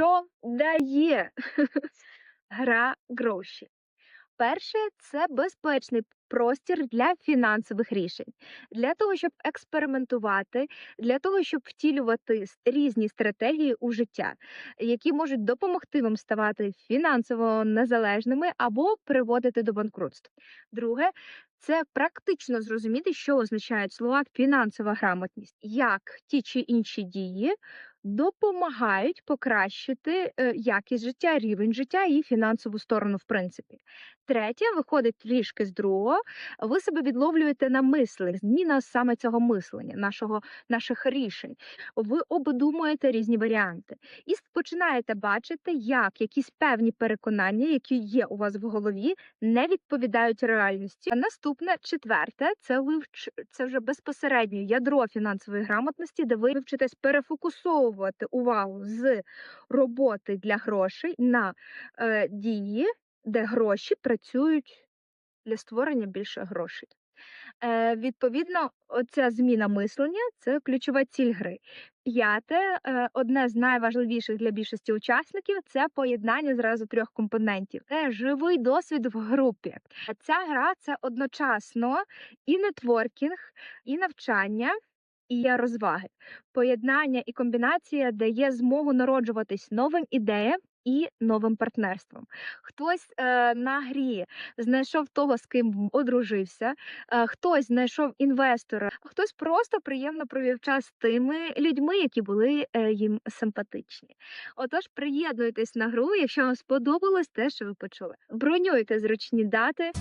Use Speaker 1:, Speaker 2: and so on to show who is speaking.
Speaker 1: Що дає гра гроші? Перше, це безпечний простір для фінансових рішень, для того, щоб експериментувати, для того, щоб втілювати різні стратегії у життя, які можуть допомогти вам ставати фінансово незалежними або приводити до банкрутства. Друге, це практично зрозуміти, що означають слова фінансова грамотність, як ті чи інші дії допомагають покращити е, якість життя, рівень життя і фінансову сторону, в принципі. Третє, виходить трішки з другого, ви себе відловлюєте на мислення, зміна саме цього мислення, нашого, наших рішень. Ви обдумуєте різні варіанти і починаєте бачити, як якісь певні переконання, які є у вас в голові, не відповідають реальності. А наступне четверте, це ви це вже безпосередньо ядро фінансової грамотності, де ви вчитесь перефокусовувати увагу з роботи для грошей на е, дії, де гроші працюють для створення більше грошей. Е, відповідно, оця зміна мислення це ключова ціль гри. П'яте, е, одне з найважливіших для більшості учасників це поєднання зразу трьох компонентів. Це живий досвід в групі. Ця гра це одночасно і нетворкінг, і навчання. І розваги, поєднання і комбінація дає змогу народжуватись новим ідеям і новим партнерством. Хтось е, на грі знайшов того, з ким одружився, е, хтось знайшов інвестора, а хтось просто приємно провів час з тими людьми, які були е, їм симпатичні. Отож, приєднуйтесь на гру, якщо вам сподобалось те, що ви почули. Бронюйте зручні дати.